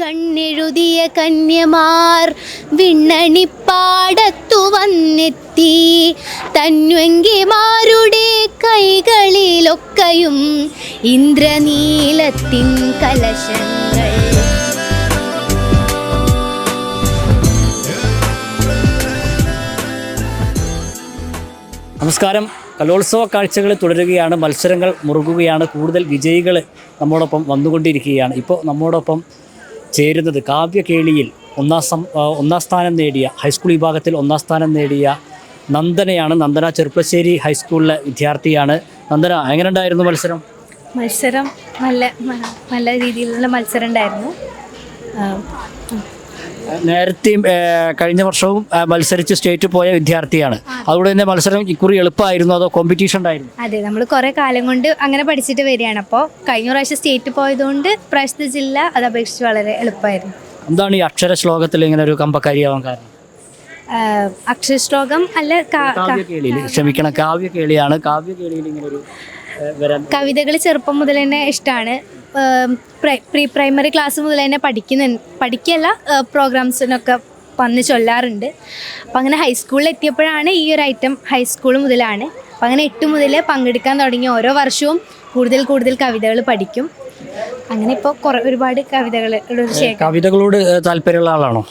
കണ്ണെഴുതിയ കന്യമാർ വിണ്ണണിപ്പാടത്തു വന്നെത്തി. തന്വങ്കിമാരുടെ കൈകളിലൊക്കെയും ഇന്ദ്രനീലത്തിൻ കലശങ്ങൾ. നമസ്കാരം. കലോത്സവ കാഴ്ചകൾ തുടരുകയാണ് മത്സരങ്ങൾ മുറുകുകയാണ് കൂടുതൽ വിജയികൾ നമ്മോടൊപ്പം വന്നുകൊണ്ടിരിക്കുകയാണ്. ഇപ്പോൾ നമ്മോടൊപ്പം ചേരുന്നത് കാവ്യകേളിയിൽ ഒന്നാം സം ഒന്നാം സ്ഥാനം നേടിയ ഹൈസ്കൂൾ വിഭാഗത്തിൽ ഒന്നാം സ്ഥാനം നേടിയ നന്ദനയാണ് നന്ദന ചെറുപ്പശ്ശേരി ഹൈസ്കൂളിലെ വിദ്യാർത്ഥിയാണ്. നന്ദന എങ്ങനെ ഉണ്ടായിരുന്നു മത്സരം? മത്സരം നല്ല നല്ല രീതിയിലുള്ള മത്സരം ഉണ്ടായിരുന്നു. നേരത്തെയും കഴിഞ്ഞ വർഷവും മത്സരിച്ച് സ്റ്റേറ്റ് പോയ വിദ്യാർത്ഥിയാണ്. അതുകൊണ്ട് തന്നെ മത്സരം ഇക്കുറി എളുപ്പമായിരുന്നു അതോ കോമ്പറ്റീഷൻ ഉണ്ടായിരുന്നു? അതെ നമ്മൾ കുറെ കാലം കൊണ്ട് അങ്ങനെ പഠിച്ചിട്ട് വരികയാണ്. അപ്പോൾ കഴിഞ്ഞ പ്രാവശ്യം സ്റ്റേറ്റ് പോയതുകൊണ്ട് പ്രാവശ്യത്തെ ജില്ല അത് അപേക്ഷിച്ച് വളരെ എളുപ്പമായിരുന്നു. എന്താണ് ഈ അക്ഷര ശ്ലോകത്തിൽ ഇങ്ങനെ ഒരു കമ്പക്കാരിയാവാൻ കാരണം? അക്ഷര ശ്ലോകം അല്ല ക്ഷമിക്കണം കാവ്യ. കേളിയാണ് കാവ്യ കേളിയിൽ ഇങ്ങനെ ഒരു കവിതകൾ ചെറുപ്പം മുതൽ തന്നെ ഇഷ്ടമാണ് പ്രീ പ്രൈമറി ക്ലാസ് മുതൽ തന്നെ പഠിക്കുന്ന പഠിക്കല്ല പ്രോഗ്രാംസിനൊക്കെ വന്ന് ചൊല്ലാറുണ്ട്. അപ്പം അങ്ങനെ ഹൈസ്കൂളിൽ എത്തിയപ്പോഴാണ് ഈ ഒരു ഐറ്റം ഹൈസ്കൂൾ മുതലാണ്. അപ്പം അങ്ങനെ എട്ട് മുതൽ പങ്കെടുക്കാൻ തുടങ്ങി. ഓരോ വർഷവും കൂടുതൽ കൂടുതൽ കവിതകൾ പഠിക്കും. അങ്ങനെ ഇപ്പോൾ ഒരുപാട് കവിതകൾ കവിതകളോട് താല്പര്യമുള്ള ആളാണോ?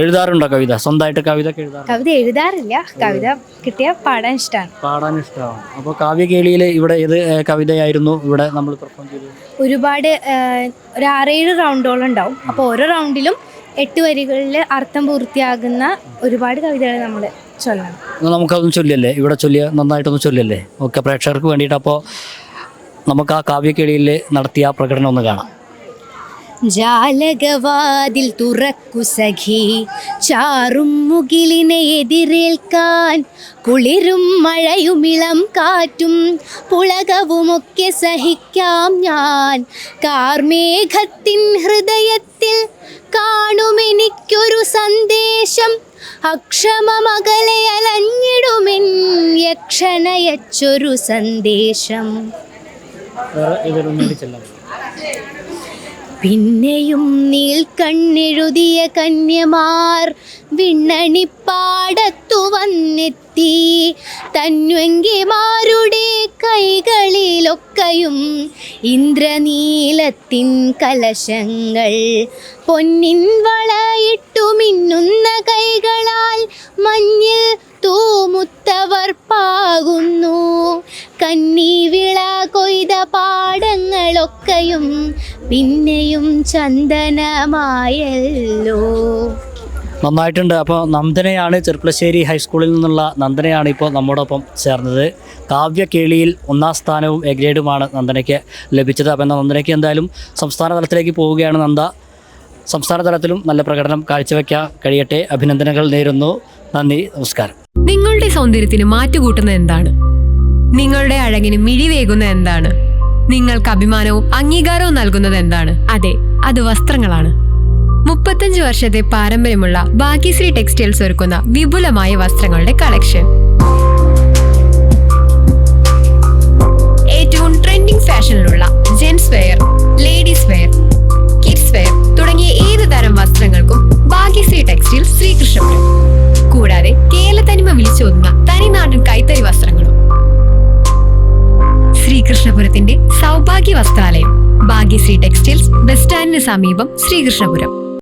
എഴുതാറുണ്ടോ കവിത? സ്വന്തമായിട്ട് കവിത കവിത എഴുതാറില്ല. കവിത കിട്ടിയ പാടാൻ ഇഷ്ടമാണ് പാടാൻ ഇഷ്ടമാണ് അപ്പോൾ കാവ്യകേളിയിൽ ഇവിടെ ഏത് കവിതയായിരുന്നു ഇവിടെ നമ്മൾ പെർഫോം ചെയ്തത്? ഒരുപാട് ഒരു ആറേഴ് റൗണ്ടോളം ഉണ്ടാവും. അപ്പോൾ ഓരോ റൗണ്ടിലും എട്ട് വരികളിൽ അർത്ഥം പൂർത്തിയാകുന്ന ഒരുപാട് കവിതകൾ നമ്മൾ ചൊല്ലണം. നമുക്കതൊന്നും നമുക്കതൊന്ന് ചൊല്ലിയല്ലേ? ഇവിടെ ചൊല്ലിയ നന്നായിട്ടൊന്ന് ചൊല്ലിയല്ലേ? ഓക്കെ പ്രേക്ഷകർക്ക് വേണ്ടിയിട്ട് അപ്പോൾ നമുക്ക് ആ കാവ്യകേളിയിൽ നടത്തിയ പ്രകടനം ഒന്ന് കാണാം. ജാലകവാതിൽ തുറക്കു സഖി. ചാറും മുകിലിനെ എതിരേൽക്കാൻ കുളിരും മഴയുമിളം കാറ്റും പുളകവുമൊക്കെ സഹിക്കാം ഞാൻ. കാർമേഘത്തിൻ ഹൃദയത്തിൽ കാണുമെനിക്കൊരു സന്ദേശം. അക്ഷമമകലെ അലഞ്ഞിടുമെൻ യക്ഷണയച്ചൊരു സന്ദേശം. പിന്നെയും നീൽക്കണ്ണെഴുതിയ കന്യമാർ വിണ്ണണിപ്പാടത്തു വന്നെത്തി. തന്വങ്കിമാരുടെ കൈകളിലൊക്കെയും ഇന്ദ്രനീലത്തിൻ കലശങ്ങൾ പൊന്നിൻ വളയിട്ടു മിന്നുന്ന കൈകളാൽ മഞ്ഞിൽ തൂമുത്തവർ പാകുന്നു. കന്നിവിള കൊയ്ത പാടങ്ങളൊക്കെയും പിന്നെയും ചന്ദനമായല്ലോ. നന്നായിട്ടുണ്ട്. അപ്പോൾ നന്ദനയാണ് ചെർപ്പളശ്ശേരി ഹൈസ്കൂളിൽ നിന്നുള്ള നന്ദനയാണ് ഇപ്പോൾ നമ്മോടൊപ്പം ചേർന്നത്. കാവ്യ കേളിയിൽ ഒന്നാം സ്ഥാനവും എ ഗ്രേഡുമാണ് നന്ദനയ്ക്ക് ലഭിച്ചത്. അപ്പോൾ എന്നാൽ നന്ദനയ്ക്ക് എന്തായാലും സംസ്ഥാന തലത്തിലേക്ക് പോവുകയാണ് നന്ദ. സംസ്ഥാന തലത്തിലും നല്ല പ്രകടനം കാഴ്ചവെക്കാൻ കഴിയട്ടെ. അഭിനന്ദനങ്ങൾ നേരുന്നു. നന്ദി. നമസ്കാരം. നിങ്ങളുടെ സൗന്ദര്യത്തിന് മാറ്റുകൂട്ടുന്ന എന്താണ്? നിങ്ങളുടെ അഴകിന് മിഴിവേകുന്ന എന്താണ്? നിങ്ങൾക്ക് അഭിമാനവും അംഗീകാരവും നൽകുന്നത് എന്താണ്? അതെ അത് വസ്ത്രങ്ങളാണ്. മുപ്പത്തഞ്ച് വർഷത്തെ പാരമ്പര്യമുള്ള ശ്രീ ടെക്സ്റ്റൈൽസ് ഒരുക്കുന്ന വിപുലമായ വസ്ത്രങ്ങളുടെ കളക്ഷൻ. ശ്രീകൃഷ്ണപുരത്തിന്റെ സൗഭാഗ്യ വസ്ത്രാലയം. ഭാഗ്യശ്രീ ടെക്സ്റ്റൈൽസ് ബസ് സ്റ്റാൻഡിന് സമീപം ശ്രീകൃഷ്ണപുരം.